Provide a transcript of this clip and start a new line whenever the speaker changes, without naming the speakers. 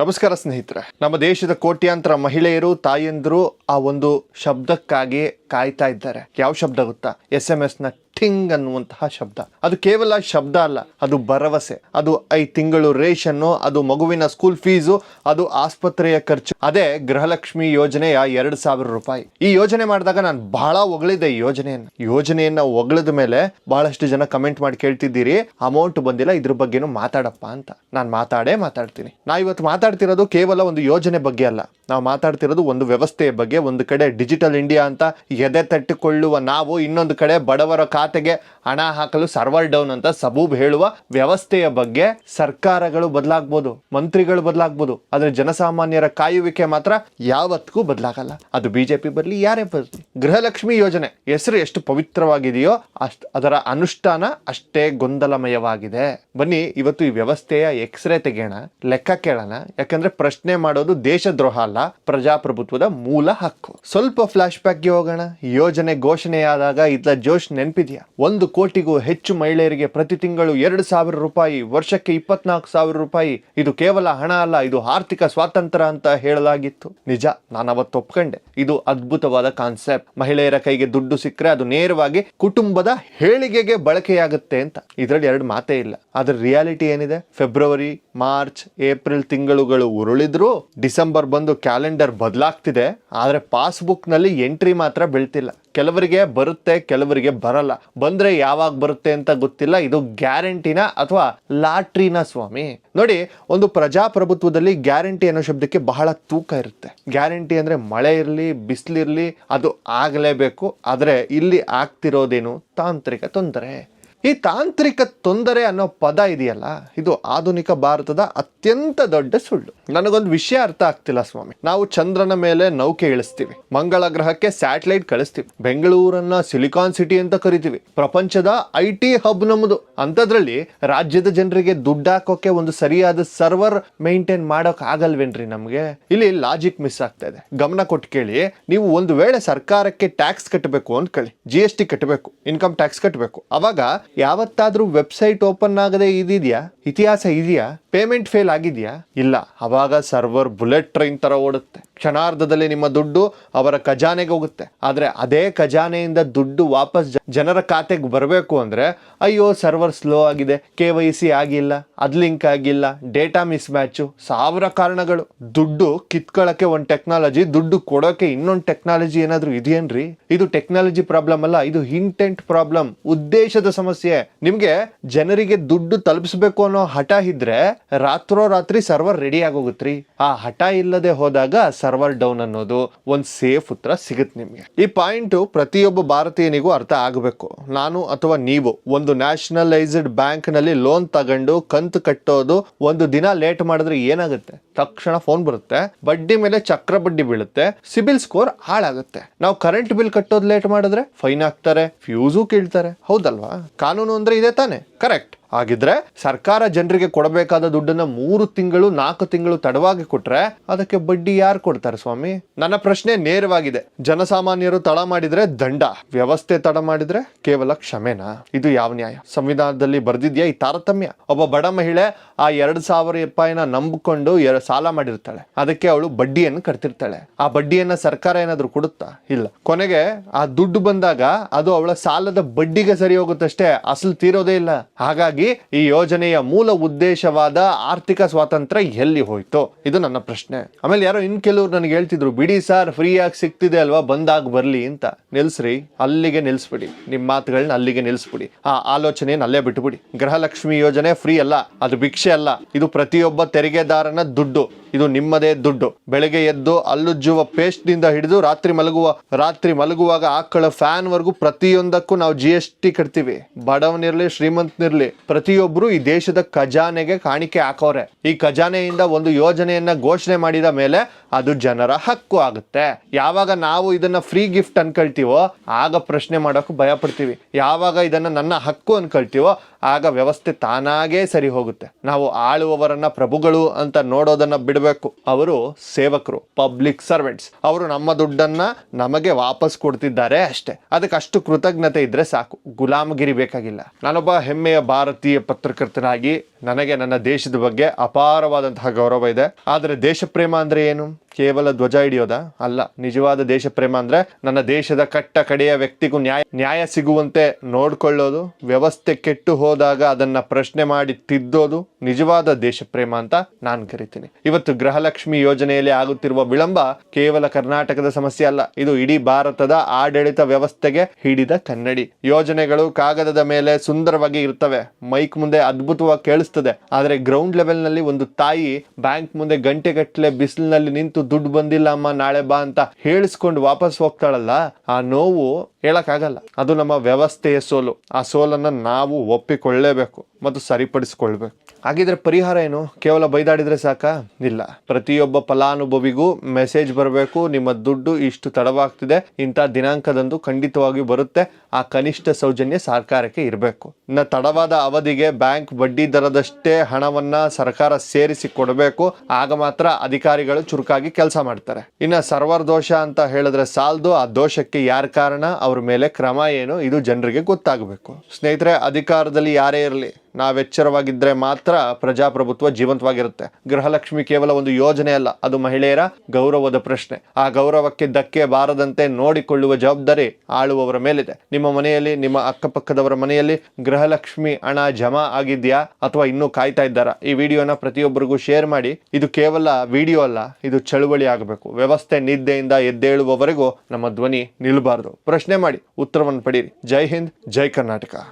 ನಮಸ್ಕಾರ ಸ್ನೇಹಿತರೆ. ನಮ್ಮ ದೇಶದ ಕೋಟ್ಯಾಂತರ ಮಹಿಳೆಯರು, ತಾಯಂದಿರು ಆ ಒಂದು ಶಬ್ದಕ್ಕಾಗಿ ಕಾಯ್ತಾ ಇದ್ದಾರೆ. ಯಾವ ಶಬ್ದ ಗೊತ್ತಾ? ಎಸ್ ಎಂ ಎಸ್ ಠಿಂಗ್ ಅನ್ನುವಂತಹ ಶಬ್ದ. ಅದು ಕೇವಲ ಶಬ್ದ ಅಲ್ಲ, ಅದು ಭರವಸೆ. ಅದು ಐ ತಿಂಗಳು ರೇಷನ್ನು, ಅದು ಮಗುವಿನ ಸ್ಕೂಲ್ ಫೀಸು, ಅದು ಆಸ್ಪತ್ರೆಯ ಖರ್ಚು. ಅದೇ ಗೃಹಲಕ್ಷ್ಮಿ ಯೋಜನೆಯ ಎರಡು ಸಾವಿರ ರೂಪಾಯಿ. ಈ ಯೋಜನೆ ಮಾಡಿದಾಗ ನಾನು ಬಹಳ ಒಗಳಿದೆ ಈ ಯೋಜನೆಯನ್ನ. ಯೋಜನೆಯನ್ನ ಹೊಗಳಿದ ಮೇಲೆ ಬಹಳಷ್ಟು ಜನ ಕಮೆಂಟ್ ಮಾಡಿ ಕೇಳ್ತಿದ್ದೀರಿ, ಅಮೌಂಟ್ ಬಂದಿಲ್ಲ, ಇದ್ರ ಬಗ್ಗೆನೂ ಮಾತಾಡಪ್ಪ ಅಂತ. ನಾನು ಮಾತಾಡೇ ಮಾತಾಡ್ತೀನಿ. ನಾ ಇವತ್ತು ಮಾತಾಡ್ತಿರೋದು ಕೇವಲ ಒಂದು ಯೋಜನೆ ಬಗ್ಗೆ ಅಲ್ಲ. ನಾವು ಮಾತಾಡ್ತಿರೋದು ಒಂದು ವ್ಯವಸ್ಥೆಯ ಬಗ್ಗೆ, ಒಂದು ಕಡೆ ಡಿಜಿಟಲ್ ಇಂಡಿಯಾ ಅಂತ ಎದೆ ತಟ್ಟಿಕೊಳ್ಳುವ ನಾವು ಇನ್ನೊಂದು ಕಡೆ ಬಡವರ ಖಾತೆಗೆ ಹಣ ಹಾಕಲು ಸರ್ವರ್ ಡೌನ್ ಅಂತ ಸಬೂಬ್ ಹೇಳುವ ವ್ಯವಸ್ಥೆಯ ಬಗ್ಗೆ ಸರ್ಕಾರಗಳು ಬದಲಾಗ್ಬೋದು, ಮಂತ್ರಿಗಳು ಬದಲಾಗ್ಬೋದು, ಆದ್ರೆ ಜನಸಾಮಾನ್ಯರ ಕಾಯುವಿಕೆ ಮಾತ್ರ ಯಾವತ್ತಿಗೂ ಬದಲಾಗಲ್ಲ. ಅದು ಬಿಜೆಪಿ ಬರಲಿ, ಯಾರೇ ಬರಲಿ. ಗೃಹಲಕ್ಷ್ಮಿ ಯೋಜನೆ. ಹೆಸರು ಎಷ್ಟು ಪವಿತ್ರವಾಗಿದೆಯೋ ಅಷ್ಟ್ ಅದರ ಅನುಷ್ಠಾನ ಅಷ್ಟೇ ಗೊಂದಲಮಯವಾಗಿದೆ. ಬನ್ನಿ ಇವತ್ತು ಈ ವ್ಯವಸ್ಥೆಯ ಎಕ್ಸ್ರೇ ತೆಗೆಯೋಣ, ಲೆಕ್ಕ ಕೇಳೋಣ. ಯಾಕಂದ್ರೆ ಪ್ರಶ್ನೆ ಮಾಡೋದು ದೇಶದ್ರೋಹ ಅಲ್ಲ, ಪ್ರಜಾಪ್ರಭುತ್ವದ ಮೂಲ ಹಕ್ಕು. ಸ್ವಲ್ಪ ಫ್ಲಾಶ್ ಬ್ಯಾಕ್ಗೆ ಹೋಗೋಣ. ಯೋಜನೆ ಘೋಷಣೆಯಾದಾಗ ಇದ್ಲ ಜೋಶ್ ನೆನಪಿದೆಯಾ? ಒಂದು ಕೋಟಿಗೂ ಹೆಚ್ಚು ಮಹಿಳೆಯರಿಗೆ ಪ್ರತಿ ತಿಂಗಳು ಎರಡು ಸಾವಿರ ರೂಪಾಯಿ, ವರ್ಷಕ್ಕೆ ಇಪ್ಪತ್ನಾಲ್ಕು ಸಾವಿರ ರೂಪಾಯಿ. ಇದು ಕೇವಲ ಹಣ ಅಲ್ಲ, ಇದು ಆರ್ಥಿಕ ಸ್ವಾತಂತ್ರ್ಯ ಅಂತ ಹೇಳಲಾಗಿತ್ತು. ನಿಜ ನಾನು ಅವತ್ತು ಒಪ್ಕೊಂಡೆ. ಇದು ಅದ್ಭುತವಾದ ಕಾನ್ಸೆಪ್ಟ್ ಮಹಿಳೆಯರ ಕೈಗೆ ದುಡ್ಡು ಸಿಕ್ಕರೆ ಅದು ನೇರವಾಗಿ ಕುಟುಂಬದ ಹೇಳಿಗೆಗೆ ಬಳಕೆಯಾಗುತ್ತೆ ಅಂತ. ಇದರಲ್ಲಿ ಎರಡು ಮಾತೇ ಇಲ್ಲ. ಅದ್ರ ರಿಯಾಲಿಟಿ ಏನಿದೆ? ಫೆಬ್ರವರಿ, ಮಾರ್ಚ್, ಏಪ್ರಿಲ್ ತಿಂಗಳುಗಳು ಉರುಳಿದ್ರು ಡಿಸೆಂಬರ್ ಬಂದು ಕ್ಯಾಲೆಂಡರ್ ಬದಲಾಗ್ತಿದೆ. ಆದ್ರೆ ಪಾಸ್ಬುಕ್ನಲ್ಲಿ ಎಂಟ್ರಿ ಮಾತ್ರ ಬೀಳ್ತಿಲ್ಲ. ಕೆಲವರಿಗೆ ಬರುತ್ತೆ, ಕೆಲವರಿಗೆ ಬರಲ್ಲ. ಬಂದ್ರೆ ಯಾವಾಗ ಬರುತ್ತೆ ಅಂತ ಗೊತ್ತಿಲ್ಲ. ಇದು ಗ್ಯಾರಂಟಿನ ಅಥವಾ ಲಾಟ್ರಿನ ಸ್ವಾಮಿ? ನೋಡಿ, ಒಂದು ಪ್ರಜಾಪ್ರಭುತ್ವದಲ್ಲಿ ಗ್ಯಾರಂಟಿ ಅನ್ನೋ ಶಬ್ದಕ್ಕೆ ಬಹಳ ತೂಕ ಇರುತ್ತೆ. ಗ್ಯಾರಂಟಿ ಅಂದ್ರೆ ಮಳೆ ಇರಲಿ, ಬಿಸಿಲಿರಲಿ, ಅದು ಆಗಲೇಬೇಕು. ಆದರೆ ಇಲ್ಲಿ ಆಗ್ತಿರೋದೇನು ತಾಂತ್ರಿಕ ತೊಂದರೆ? ಈ ತಾಂತ್ರಿಕ ತೊಂದರೆ ಅನ್ನೋ ಪದ ಇದೆಯಲ್ಲ, ಇದು ಆಧುನಿಕ ಭಾರತದ ಅತ್ಯಂತ ದೊಡ್ಡ ಸುಳ್ಳು. ನನಗೊಂದು ವಿಷಯ ಅರ್ಥ ಆಗ್ತಿಲ್ಲ ಸ್ವಾಮಿ. ನಾವು ಚಂದ್ರನ ಮೇಲೆ ನೌಕೆ ಇಳಿಸ್ತೀವಿ. ಮಂಗಳ ಗ್ರಹಕ್ಕೆ ಸ್ಯಾಟಲೈಟ್ ಕಳಿಸ್ತೀವಿ. ಬೆಂಗಳೂರನ್ನ ಸಿಲಿಕಾನ್ ಸಿಟಿ ಅಂತ ಕರಿತೀವಿ. ಪ್ರಪಂಚದ ಐ ಟಿ ಹಬ್ ನಮ್ಮದು ಅಂಥದ್ರಲ್ಲಿ ರಾಜ್ಯದ ಜನರಿಗೆ ದುಡ್ಡು ಹಾಕೋಕೆ ಒಂದು ಸರಿಯಾದ ಸರ್ವರ್ ಮೇಂಟೈನ್ ಮಾಡೋಕೆ ಆಗಲ್ವೇನ್ರಿ ನಮಗೆ? ಇಲ್ಲಿ ಲಾಜಿಕ್ ಮಿಸ್ ಆಗ್ತಾ ಇದೆ. ಗಮನ ಕೊಟ್ಟು ಕೇಳಿ. ನೀವು ಒಂದು ವೇಳೆ ಸರ್ಕಾರಕ್ಕೆ ಟ್ಯಾಕ್ಸ್ ಕಟ್ಟಬೇಕು ಅಂದ್ಕೊಳ್ಳಿ. ಜಿ ಎಸ್ ಟಿ ಕಟ್ಟಬೇಕು. ಇನ್ಕಮ್ ಟ್ಯಾಕ್ಸ್ ಕಟ್ಟಬೇಕು. ಅವಾಗ ಯಾವತ್ತಾದ್ರೂ ವೆಬ್ಸೈಟ್ ಓಪನ್ ಆಗದೆ ಇದೆಯಾ ಇತಿಹಾಸ ಇದೆಯಾ? ಪೇಮೆಂಟ್ ಫೇಲ್ ಆಗಿದೆಯಾ? ಇಲ್ಲ, ಅವಾಗ ಸರ್ವರ್ ಬುಲೆಟ್ ಟ್ರೈನ್ ತರ ಓಡುತ್ತೆ. ಕ್ಷಣಾರ್ಧದಲ್ಲಿ ನಿಮ್ಮ ದುಡ್ಡು ಅವರ ಖಜಾನೆಗೆ ಹೋಗುತ್ತೆ. ಆದರೆ ಅದೇ ಖಜಾನೆಯಿಂದ ದುಡ್ಡು ವಾಪಸ್ ಜನರ ಖಾತೆಗೆ ಬರಬೇಕು ಅಂದ್ರೆ, ಅಯ್ಯೋ, ಸರ್ವರ್ ಸ್ಲೋ ಆಗಿದೆ, ಕೆ ವೈ ಸಿ ಆಗಿಲ್ಲ, ಅದ್ ಲಿಂಕ್ ಆಗಿಲ್ಲ, ಡೇಟಾ ಮಿಸ್ ಮ್ಯಾಚು ಸಾವಿರ ಕಾರಣಗಳು. ದುಡ್ಡು ಕಿತ್ಕೊಳ್ಳೋಕೆ ಒಂದು ಟೆಕ್ನಾಲಜಿ, ದುಡ್ಡು ಕೊಡೋಕೆ ಇನ್ನೊಂದು ಟೆಕ್ನಾಲಜಿ ಏನಾದರೂ ಇದೆಯೇನ್ರಿ? ಇದು ಟೆಕ್ನಾಲಜಿ ಪ್ರಾಬ್ಲಮ್ ಅಲ್ಲ, ಇದು ಇಂಟೆಂಟ್ ಪ್ರಾಬ್ಲಮ್. ಉದ್ದೇಶದ ಸಮಸ್ಯೆ. ನಿಮ್ಗೆ ಜನರಿಗೆ ದುಡ್ಡು ತಲುಪಿಸ್ಬೇಕು ಅನ್ನೋ ಹಠ ಇದ್ರೆ ರಾತ್ರೋರಾತ್ರಿ ಸರ್ವರ್ ರೆಡಿ ಆಗೋಗುತ್ತ್ರಿ ಆ ಹಠ ಇಲ್ಲದೆ ಹೋದಾಗ ಸರ್ವರ್ ಡೌನ್ ಅನ್ನೋದು ಒಂದ್ ಸೇಫ್ ಉತ್ತರ ಸಿಗುತ್ತೆ ನಿಮ್ಗೆ. ಈ ಪಾಯಿಂಟ್ ಪ್ರತಿಯೊಬ್ಬ ಭಾರತೀಯನಿಗೂ ಅರ್ಥ ಆಗಬೇಕು. ನಾನು ಅಥವಾ ನೀವು ಒಂದು ನ್ಯಾಷನಲೈಸ್ಡ್ ಬ್ಯಾಂಕ್ನಲ್ಲಿ ಲೋನ್ ತಗೊಂಡು ಕಂತು ಕಟ್ಟೋದು ಒಂದು ದಿನ ಲೇಟ್ ಮಾಡಿದ್ರೆ ಏನಾಗುತ್ತೆ? ತಕ್ಷಣ ಫೋನ್ ಬರುತ್ತೆ, ಬಡ್ಡಿ ಮೇಲೆ ಚಕ್ರ ಬಡ್ಡಿ ಬೀಳುತ್ತೆ, ಸಿಬಿಲ್ ಸ್ಕೋರ್ ಹಾಳಾಗುತ್ತೆ. ನಾವು ಕರೆಂಟ್ ಬಿಲ್ ಕಟ್ಟೋದು ಲೇಟ್ ಮಾಡಿದ್ರೆ ಫೈನ್ ಹಾಕ್ತಾರೆ ಫ್ಯೂಸು ಕೀಳ್ತಾರೆ. ಹೌದಲ್ವಾ? ಕಾನೂನು ಅಂದರೆ ಇದೆ ತಾನೆ. ಕರೆಕ್ಟ್ ಹಾಗಿದ್ರೆ ಸರ್ಕಾರ ಜನರಿಗೆ ಕೊಡಬೇಕಾದ ದುಡ್ಡನ್ನ ಮೂರು ತಿಂಗಳು, ನಾಲ್ಕು ತಿಂಗಳು ತಡವಾಗಿ ಕೊಟ್ರೆ ಅದಕ್ಕೆ ಬಡ್ಡಿ ಯಾರು ಕೊಡ್ತಾರೆ ಸ್ವಾಮಿ? ನನ್ನ ಪ್ರಶ್ನೆ ನೇರವಾಗಿದೆ. ಜನಸಾಮಾನ್ಯರು ತಡ ಮಾಡಿದ್ರೆ ದಂಡ, ವ್ಯವಸ್ಥೆ ತಡ ಮಾಡಿದ್ರೆ ಕೇವಲ ಕ್ಷಮೆನಾ? ಇದು ಯಾವ ನ್ಯಾಯ? ಸಂವಿಧಾನದಲ್ಲಿ ಬರ್ದಿದ್ಯಾ ಈ ತಾರತಮ್ಯ? ಒಬ್ಬ ಬಡ ಮಹಿಳೆ ಆ ಎರಡು ಸಾವಿರ ರೂಪಾಯಿನ ನಂಬಿಕೊಂಡು ಸಾಲ ಮಾಡಿರ್ತಾಳೆ. ಅದಕ್ಕೆ ಅವಳು ಬಡ್ಡಿಯನ್ನು ಕಟ್ತಿರ್ತಾಳೆ. ಆ ಬಡ್ಡಿಯನ್ನ ಸರ್ಕಾರ ಏನಾದ್ರೂ ಕೊಡುತ್ತಾ? ಇಲ್ಲ. ಕೊನೆಗೆ ಆ ದುಡ್ಡು ಬಂದಾಗ ಅದು ಅವಳ ಸಾಲದ ಬಡ್ಡಿಗೆ ಸರಿ ಹೋಗುತ್ತಷ್ಟೇ ಅಸಲು ತೀರೋದೇ ಇಲ್ಲ. ಹಾಗಾಗಿ ಈ ಯೋಜನೆಯ ಮೂಲ ಉದ್ದೇಶವಾದ ಆರ್ಥಿಕ ಸ್ವಾತಂತ್ರ್ಯ ಎಲ್ಲಿ ಹೋಯ್ತು? ಇದು ನನ್ನ ಪ್ರಶ್ನೆ. ಆಮೇಲೆ ಯಾರೋ ಇನ್ ಕೆಲವ್ರು ನನಗೆ ಹೇಳ್ತಿದ್ರು, ಬಿಡಿ ಸರ್ ಫ್ರೀ ಆಗಿ ಸಿಗ್ತಿದೆ ಅಲ್ವಾ, ಬಂದಾಗ ಬರ್ಲಿ ಅಂತ. ನಿಲ್ಸ್ರಿ, ಅಲ್ಲಿಗೆ ನಿಲ್ಸ್ಬಿಡಿ. ನಿಮ್ಮ ಮಾತುಗಳನ್ನ ಅಲ್ಲಿಗೆ ನಿಲ್ಸ್ಬಿಡಿ. ಆ ಆಲೋಚನೆಯನ್ನು ಅಲ್ಲೇ ಬಿಟ್ಬಿಡಿ. ಗೃಹಲಕ್ಷ್ಮಿ ಯೋಜನೆ ಫ್ರೀ ಅಲ್ಲ, ಅದು ಭಿಕ್ಷೆ ಅಲ್ಲ. ಇದು ಪ್ರತಿಯೊಬ್ಬ ತೆರಿಗೆದಾರನ ದುಡ್ಡು. ಇದು ನಿಮ್ಮದೇ ದುಡ್ಡು. ಬೆಳಗ್ಗೆ ಎದ್ದು ಅಲ್ಲುಜ್ಜುವ ಪೇಸ್ಟ್ನಿಂದ ಹಿಡಿದು ರಾತ್ರಿ ಮಲಗುವ, ರಾತ್ರಿ ಮಲಗುವಾಗ ಆಕಳ ಫ್ಯಾನ್ ವರ್ಗೂ ಪ್ರತಿಯೊಂದಕ್ಕೂ ನಾವು ಜಿ ಎಸ್ ಟಿ ಕಟ್ತೀವಿ. ಬಡವನಿರ್ಲಿ, ಶ್ರೀಮಂತನಿರ್ಲಿ, ಪ್ರತಿಯೊಬ್ರು ಈ ದೇಶದ ಖಜಾನೆಗೆ ಕಾಣಿಕೆ ಹಾಕೋರೆ. ಈ ಖಜಾನೆಯಿಂದ ಒಂದು ಯೋಜನೆಯನ್ನ ಘೋಷಣೆ ಮಾಡಿದ ಮೇಲೆ ಅದು ಜನರ ಹಕ್ಕು ಆಗುತ್ತೆ. ಯಾವಾಗ ನಾವು ಇದನ್ನ ಫ್ರೀ ಗಿಫ್ಟ್ ಅನ್ಕೊಳ್ತೀವೋ, ಆಗ ಪ್ರಶ್ನೆ ಮಾಡೋಕೆ ಭಯ ಪಡ್ತೀವಿ ಯಾವಾಗ ಇದನ್ನ ನನ್ನ ಹಕ್ಕು ಅನ್ಕೊಳ್ತೀವೋ, ಆಗ ವ್ಯವಸ್ಥೆ ತಾನಾಗೇ ಸರಿ ಹೋಗುತ್ತೆ. ನಾವು ಆಳುವವರನ್ನ ಪ್ರಭುಗಳು ಅಂತ ನೋಡೋದನ್ನ ಬಿಡಬೇಕು ಅವರು ಸೇವಕರು ಪಬ್ಲಿಕ್ ಸರ್ವೆಂಟ್ಸ್ ಅವರು ನಮ್ಮ ದುಡ್ಡನ್ನ ನಮಗೆ ವಾಪಸ್ ಕೊಡ್ತಿದ್ದಾರೆ ಅಷ್ಟೇ. ಅದಕ್ಕೆ ಅಷ್ಟು ಕೃತಜ್ಞತೆ ಇದ್ರೆ ಸಾಕು. ಗುಲಾಮಗಿರಿ ಬೇಕಾಗಿಲ್ಲ. ನಾನೊಬ್ಬ ಹೆಮ್ಮೆಯ ಭಾರತೀಯ ಪತ್ರಕರ್ತನಾಗಿ ನನಗೆ ನನ್ನ ದೇಶದ ಬಗ್ಗೆ ಅಪಾರವಾದಂತಹ ಗೌರವ ಇದೆ. ಆದರೆ ದೇಶ ಪ್ರೇಮ ಅಂದ್ರೆ ಏನು? ಕೇವಲ ಧ್ವಜ ಹಿಡಿಯೋದ? ಅಲ್ಲ, ನಿಜವಾದ ದೇಶಪ್ರೇಮ ಅಂದ್ರೆ ನನ್ನ ದೇಶದ ಕಟ್ಟ ಕಡೆಯ ವ್ಯಕ್ತಿಗೂ ನ್ಯಾಯ ನ್ಯಾಯ ಸಿಗುವಂತೆ ನೋಡ್ಕೊಳ್ಳೋದು, ವ್ಯವಸ್ಥೆ ಕೆಟ್ಟು ಹೋದಾಗ ಅದನ್ನ ಪ್ರಶ್ನೆ ಮಾಡಿ ತಿದ್ದೋದು ನಿಜವಾದ ದೇಶ ಪ್ರೇಮ ಅಂತ ನಾನು ಕರಿತೀನಿ. ಇವತ್ತು ಗೃಹಲಕ್ಷ್ಮಿ ಯೋಜನೆಯಲ್ಲಿ ಆಗುತ್ತಿರುವ ವಿಳಂಬ ಕೇವಲ ಕರ್ನಾಟಕದ ಸಮಸ್ಯೆ ಅಲ್ಲ, ಇದು ಇಡೀ ಭಾರತದ ಆಡಳಿತ ವ್ಯವಸ್ಥೆಗೆ ಹಿಡಿದ ಕನ್ನಡಿ. ಯೋಜನೆಗಳು ಕಾಗದದ ಮೇಲೆ ಸುಂದರವಾಗಿ ಇರ್ತವೆ. ಮೈಕ್ ಮುಂದೆ ಅದ್ಭುತವಾಗಿ ಕೇಳಿಸ್ತದೆ ಆದರೆ ಗ್ರೌಂಡ್ ಲೆವೆಲ್ನಲ್ಲಿ ಒಂದು ತಾಯಿ ಬ್ಯಾಂಕ್ ಮುಂದೆ ಗಂಟೆಗಟ್ಟಲೆ ಬಿಸಿಲಿನಲ್ಲಿ ನಿಂತು ದುಡ್ಡು ಬಂದಿಲ್ಲ, ಅಮ್ಮ, ನಾಳೆ ಬಾ ಅಂತ ಹೇಳಿಸ್ಕೊಂಡು ವಾಪಸ್ ಹೋಗ್ತಾಳಲ್ಲ, ಆ ನೋವು ಹೇಳಕ್ಕಾಗಲ್ಲ. ಅದು ನಮ್ಮ ವ್ಯವಸ್ಥೆಯ ಸೋಲು. ಆ ಸೋಲನ್ನ ನಾವು ಒಪ್ಪಿಕೊಳ್ಳೇಬೇಕು. ಮತ್ತು ಸರಿಪಡಿಸಿಕೊಳ್ಬೇಕು. ಹಾಗಿದ್ರೆ ಪರಿಹಾರ ಏನು? ಕೇವಲ ಬೈದಾಡಿದ್ರೆ ಸಾಕಾ? ಇಲ್ಲ. ಪ್ರತಿಯೊಬ್ಬ ಫಲಾನುಭವಿಗೂ ಮೆಸೇಜ್ ಬರಬೇಕು. ನಿಮ್ಮ ದುಡ್ಡು ಇಷ್ಟು ತಡವಾಗ್ತಿದೆ. ಇಂಥ ದಿನಾಂಕದಂದು ಖಂಡಿತವಾಗಿ ಬರುತ್ತೆ. ಆ ಕನಿಷ್ಠ ಸೌಜನ್ಯ ಸರ್ಕಾರಕ್ಕೆ ಇರಬೇಕು. ಇನ್ನು ತಡವಾದ ಅವಧಿಗೆ ಬ್ಯಾಂಕ್ ಬಡ್ಡಿ ದರದಷ್ಟೇ ಹಣವನ್ನ ಸರ್ಕಾರ ಸೇರಿಸಿ ಕೊಡಬೇಕು ಆಗ ಮಾತ್ರ ಅಧಿಕಾರಿಗಳು ಚುರುಕಾಗಿ ಕೆಲಸ ಮಾಡ್ತಾರೆ. ಇನ್ನು ಸರ್ವರ್ ದೋಷ ಅಂತ ಹೇಳಿದ್ರೆ ಸಾಲದು. ಆ ದೋಷಕ್ಕೆ ಯಾರ ಕಾರಣ? ಅವ್ರ ಮೇಲೆ ಕ್ರಮ ಏನು? ಇದು ಜನರಿಗೆ ಗೊತ್ತಾಗಬೇಕು. ಸ್ನೇಹಿತರೆ, ಅಧಿಕಾರದಲ್ಲಿ ಯಾರೇ ಇರಲಿ ನಾವೆಚ್ಚರವಾಗಿದ್ದರೆ ಮಾತ್ರ ಪ್ರಜಾಪ್ರಭುತ್ವ ಜೀವಂತವಾಗಿರುತ್ತೆ. ಗೃಹಲಕ್ಷ್ಮಿ ಕೇವಲ ಒಂದು ಯೋಜನೆ ಅಲ್ಲ, ಅದು ಮಹಿಳೆಯರ ಗೌರವದ ಪ್ರಶ್ನೆ. ಆ ಗೌರವಕ್ಕೆ ಧಕ್ಕೆ ಬಾರದಂತೆ ನೋಡಿಕೊಳ್ಳುವ ಜವಾಬ್ದಾರಿ ಆಳುವವರ ಮೇಲಿದೆ. ನಿಮ್ಮ ಮನೆಯಲ್ಲಿ, ನಿಮ್ಮ ಅಕ್ಕಪಕ್ಕದವರ ಮನೆಯಲ್ಲಿ ಗೃಹಲಕ್ಷ್ಮಿ ಹಣ ಜಮಾ ಆಗಿದೆಯಾ ಅಥವಾ ಇನ್ನೂ ಕಾಯ್ತಾ ಇದ್ದಾರಾ? ಈ ವಿಡಿಯೋನ ಪ್ರತಿಯೊಬ್ಬರಿಗೂ ಶೇರ್ ಮಾಡಿ. ಇದು ಕೇವಲ ವಿಡಿಯೋ ಅಲ್ಲ, ಇದು ಚಳುವಳಿ ಆಗಬೇಕು. ವ್ಯವಸ್ಥೆ ನಿದ್ದೆಯಿಂದ ಎದ್ದೇಳುವವರೆಗೂ ನಮ್ಮ ಧ್ವನಿ ನಿಲ್ಲಬಾರದು ಪ್ರಶ್ನೆ ಮಾಡಿ, ಉತ್ತರವನ್ನು ಪಡೀರಿ. ಜೈ ಹಿಂದ್, ಜೈ ಕರ್ನಾಟಕ.